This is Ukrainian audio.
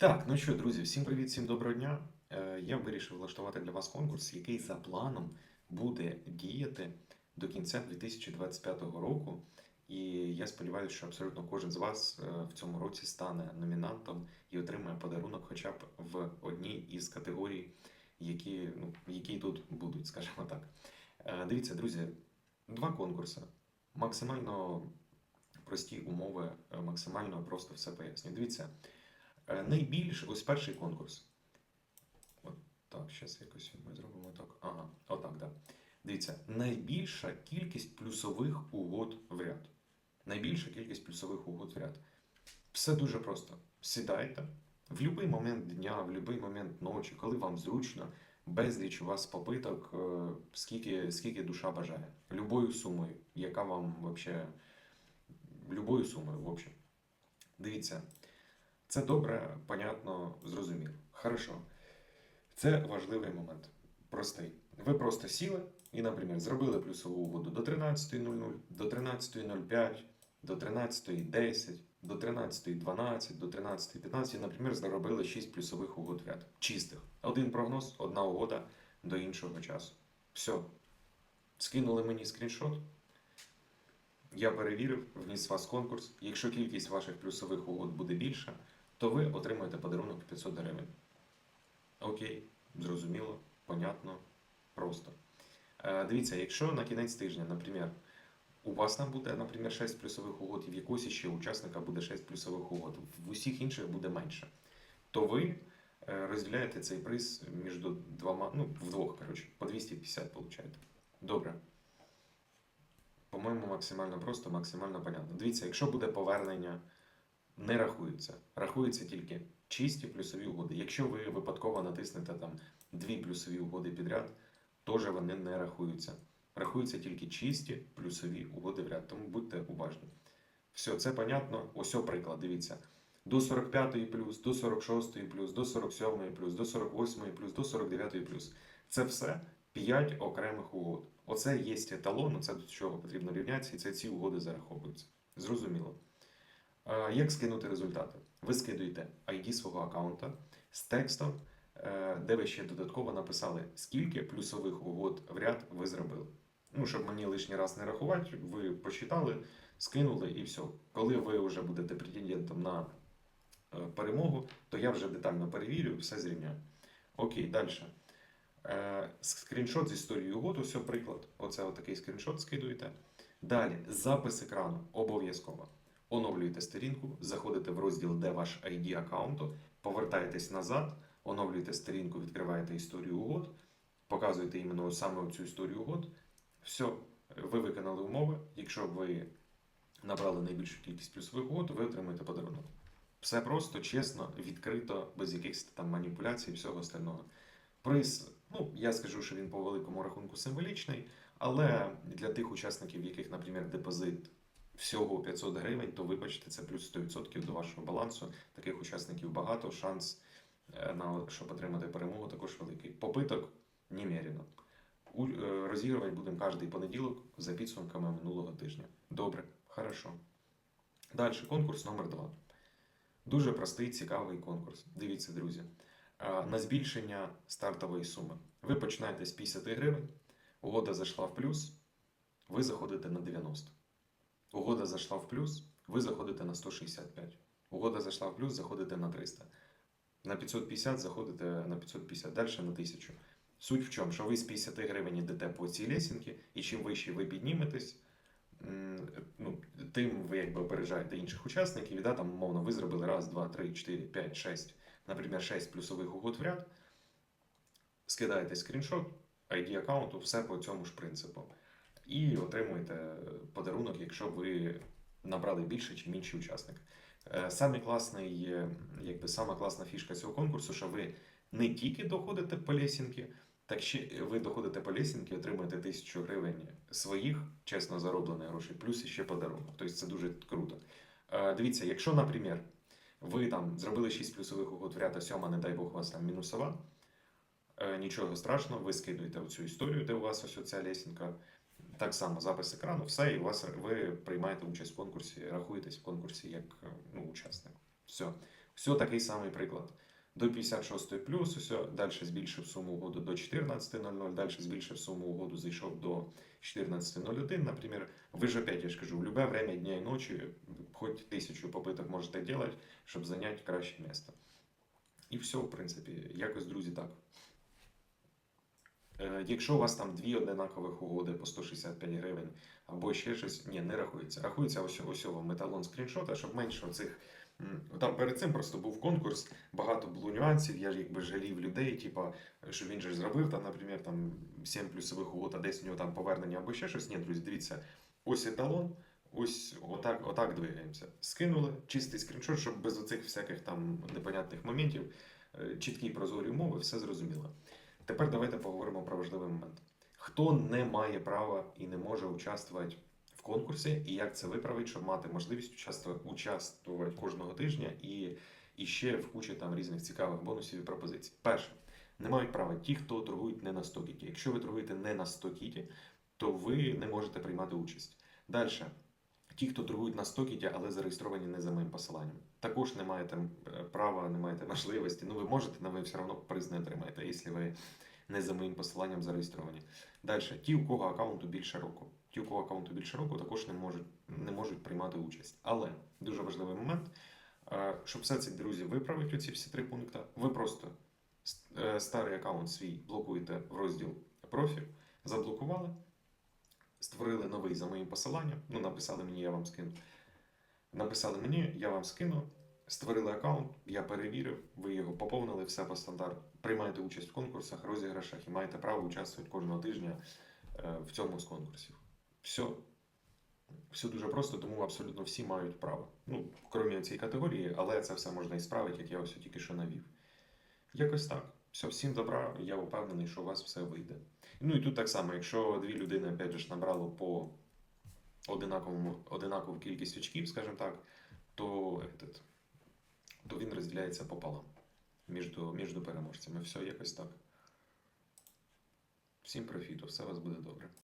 Так, ну що, друзі, всім привіт, всім доброго дня. Е, Я вирішив влаштувати для вас конкурс, який за планом буде діяти до кінця 2025 року. І я сподіваюся, що абсолютно кожен з вас е, в цьому році стане номінантом і отримає подарунок хоча б в одній із категорій, які, ну, які тут будуть, скажімо так. Е, Дивіться, друзі, два конкурси. Максимально прості умови, максимально просто все пояснюю. Дивіться. Е, Найбільш ось перший конкурс. От так, зараз якось ми зробимо так. Ага, отак, да. Дивіться, найбільша кількість плюсових угод в ряд. Найбільша кількість плюсових угод в ряд. Все дуже просто. Сідайте в будь-який момент дня, в будь-який момент ночі, коли вам зручно, безліч у вас попиток, е, скільки, скільки душа бажає. Любою сумою, яка вам взагалі. Любою сумою, в общем. Дивіться, це добре, понятно, зрозуміло. Хорошо. Це важливий момент. Простий. Ви просто сіли і, наприклад, зробили плюсову угоду до 13.00, до 13.05, до 13.10, до 13.12, до 13.15, і, наприклад, заробили 6 плюсових угод ряд. Чистих. Один прогноз, одна угода до іншого часу. Все. Скинули мені скріншот. Я перевірив, вніс вас конкурс. Якщо кількість ваших плюсових угод буде більша, то ви отримаєте подарунок 500 гривень. Окей, зрозуміло, понятно, просто. Е, дивіться, якщо на кінець тижня, наприклад, у вас там буде, наприклад, 6 плюсових угод, і в якогось ще учасника буде 6 плюсових угод, в усіх інших буде менше, то ви е, розділяєте цей приз між двома, ну, вдвох, коротше, по 250 получаєте. Добре. По-моєму, максимально просто, максимально понятно. Дивіться, якщо буде повернення, не рахується. Рахується тільки чисті плюсові угоди. Якщо ви випадково натиснете там дві плюсові угоди підряд, теж вони не рахуються. Рахуються тільки чисті плюсові угоди в ряд, тому будьте уважні. Все, це понятно. Ось приклад, дивіться. До 45 плюс, до 46 плюс, до 47 плюс, до 48 плюс, до 49 плюс. Це все 5 окремих угод. Оце є еталон, це до чого потрібно рівнятися, і це ці угоди зараховуються. Зрозуміло. Як скинути результати? Ви скидуєте ID свого аккаунта з текстом, е, де ви ще додатково написали, скільки плюсових угод в ряд ви зробили. Ну, щоб мені лишній раз не рахувати, ви посчитали, скинули і все. Коли ви вже будете претендентом на е, перемогу, то я вже детально перевірю, все зрівняю. Окей, далі. Е, Скріншот з історією угод, ось приклад. Оце отакий скріншот скидуєте. Далі, запис екрану обов'язково. Оновлюєте сторінку, заходите в розділ, де ваш ID аккаунту, повертаєтесь назад, оновлюєте сторінку, відкриваєте історію угод, показуєте іменно саме цю історію угод. Все, ви виконали умови. Якщо ви набрали найбільшу кількість плюсових угод, ви отримаєте подарунок. Все просто, чесно, відкрито, без якихось там маніпуляцій і всього остального. Приз, ну я скажу, що він по великому рахунку символічний, але для тих учасників, яких, наприклад, депозит всього 500 гривень, то вибачте, це плюс 100% до вашого балансу. Таких учасників багато. Шанс е, на щоб отримати перемогу також великий. Попиток немерено. У- е, Розігрувати будемо кожний понеділок за підсумками минулого тижня. Добре, хорошо. Далі конкурс номер 2. Дуже простий, цікавий конкурс. Дивіться, друзі. Е, На збільшення стартової суми. Ви починаєте з 50 гривень, угода зайшла в плюс, ви заходите на 90. Угода зайшла в плюс, ви заходите на 165. Угода зайшла в плюс, заходите на 300. На 550 заходите на 550, далі на 1000. Суть в чому, що ви з 50 гривень йдете по цій лесінки, і чим вище ви підніметесь, ну, тим ви якби опережаєте інших учасників. І да, там, умовно, ви зробили раз, два, три, чотири, п'ять, шесть, наприклад, 6 плюсових угод в ряд, скидаєте скріншот, ID аккаунту, все по цьому ж принципу. І отримуєте подарунок, якщо ви набрали більше, ніж інші учасники. Е, Саме класний, е, якби сама класна фішка цього конкурсу, що ви не тільки доходите по лесінки, так ще ви доходите по лесінки, отримуєте тисячу гривень своїх чесно зароблених грошей, плюс ще подарунок. Тобто це дуже круто. Е, Дивіться, якщо, наприклад, ви там зробили 6 плюсових угод в ряд, а сьома, не дай Бог, у вас там мінусова, е, нічого страшного, ви скидуєте цю історію, де у вас ось оця лесінка, так само запис екрану, все, і вас ви приймаєте участь в конкурсі, рахуєтесь в конкурсі як ну, учасник. Все. Все такий самий приклад. До 56 плюс, все, далі збільшив суму угоду до 14.00, далі збільшив суму угоду, зайшов до 14.01, наприклад. Ви ж опять, я ж кажу, в любе время дня і ночі, хоч тисячу попиток можете делать, щоб зайняти краще місце. І все, в принципі, якось, друзі, так. Е, Якщо у вас там дві одинакових угоди по 165 гривень або ще щось, ні, не рахується. Рахується ось, ось вам скріншота, щоб менше оцих. Там перед цим просто був конкурс, багато було нюансів. Я ж якби жалів людей, типа, що він же зробив там, наприклад, там 7 плюсових угод, а десь у нього там повернення або ще щось. Ні, друзі, дивіться, ось еталон, ось отак, отак двигаємося. Скинули чистий скріншот, щоб без оцих всяких там непонятних моментів, е, чіткі прозорі умови, все зрозуміло. Тепер давайте поговоримо про важливий момент. Хто не має права і не може участвувати в конкурсі, і як це виправити, щоб мати можливість участвувати, кожного тижня і, і ще в кучі там різних цікавих бонусів і пропозицій. Перше, не мають права ті, хто торгують не на стокіті. Якщо ви торгуєте не на стокіті, то ви не можете приймати участь. Далі. Ті, хто торгують на стокіті, але зареєстровані не за моїм посиланням. Також не маєте е, права, не маєте можливості. Ну, ви можете, але ви все одно приз не отримаєте, якщо ви не за моїм посиланням зареєстровані. Далі, ті, у кого аккаунту більше року. Ті, у кого аккаунту більше року, також не можуть, не можуть приймати участь. Але дуже важливий момент, е, щоб все це, друзі, виправити оці всі три пункти, ви просто е, старий аккаунт свій блокуєте в розділ профіль, заблокували, створили новий за моїм посиланням, ну, написали мені, я вам скину. Написали мені, я вам скину, створили аккаунт, я перевірив, ви його поповнили, все по стандарту. Приймаєте участь в конкурсах, розіграшах і маєте право участвувати кожного тижня е, в цьому з конкурсів. Все. Все дуже просто, тому абсолютно всі мають право. Ну, крім цієї категорії, але це все можна і справити, як я ось тільки що навів. Якось так. Все, всім добра, я впевнений, що у вас все вийде. Ну і тут так само, якщо дві людини опять же, набрало по одинаковому, одинакову кількість очків, скажімо так, то, этот, то він розділяється пополам між, між переможцями. Все якось так. Всім профіту, все у вас буде добре.